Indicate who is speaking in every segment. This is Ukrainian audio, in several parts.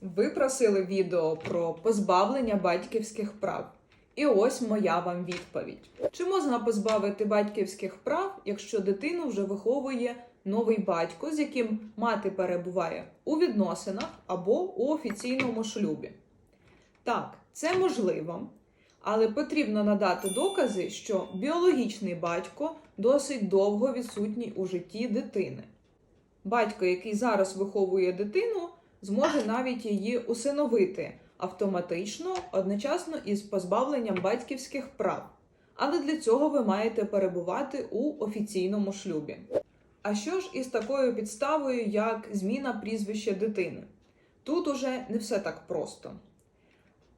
Speaker 1: Ви просили відео про позбавлення батьківських прав. І ось моя вам відповідь: чи можна позбавити батьківських прав, якщо дитину вже виховує новий батько, з яким мати перебуває у відносинах або у офіційному шлюбі? Так, це можливо, але потрібно надати докази, що біологічний батько досить довго відсутній у житті дитини. Батько, який зараз виховує дитину, зможе навіть її усиновити автоматично, одночасно із позбавленням батьківських прав. Але для цього ви маєте перебувати у офіційному шлюбі. А що ж із такою підставою, як зміна прізвища дитини? Тут уже не все так просто.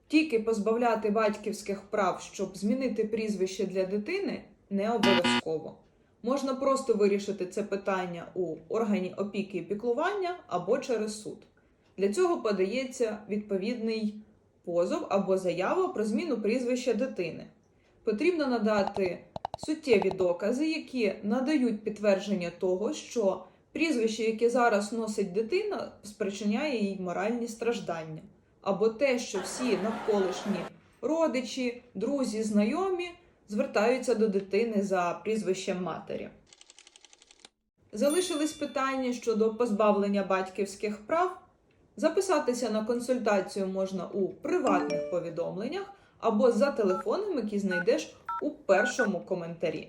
Speaker 1: Тільки позбавляти батьківських прав, щоб змінити прізвище для дитини, не обов'язково. Можна просто вирішити це питання у органі опіки і піклування або через суд. Для цього подається відповідний позов або заява про зміну прізвища дитини. Потрібно надати суттєві докази, які надають підтвердження того, що прізвище, яке зараз носить дитина, спричиняє їй моральні страждання, або те, що всі навколишні родичі, друзі, знайомі звертаються до дитини за прізвищем матері. Залишились питання щодо позбавлення батьківських прав. Записатися на консультацію можна у приватних повідомленнях або за телефоном, який знайдеш у першому коментарі.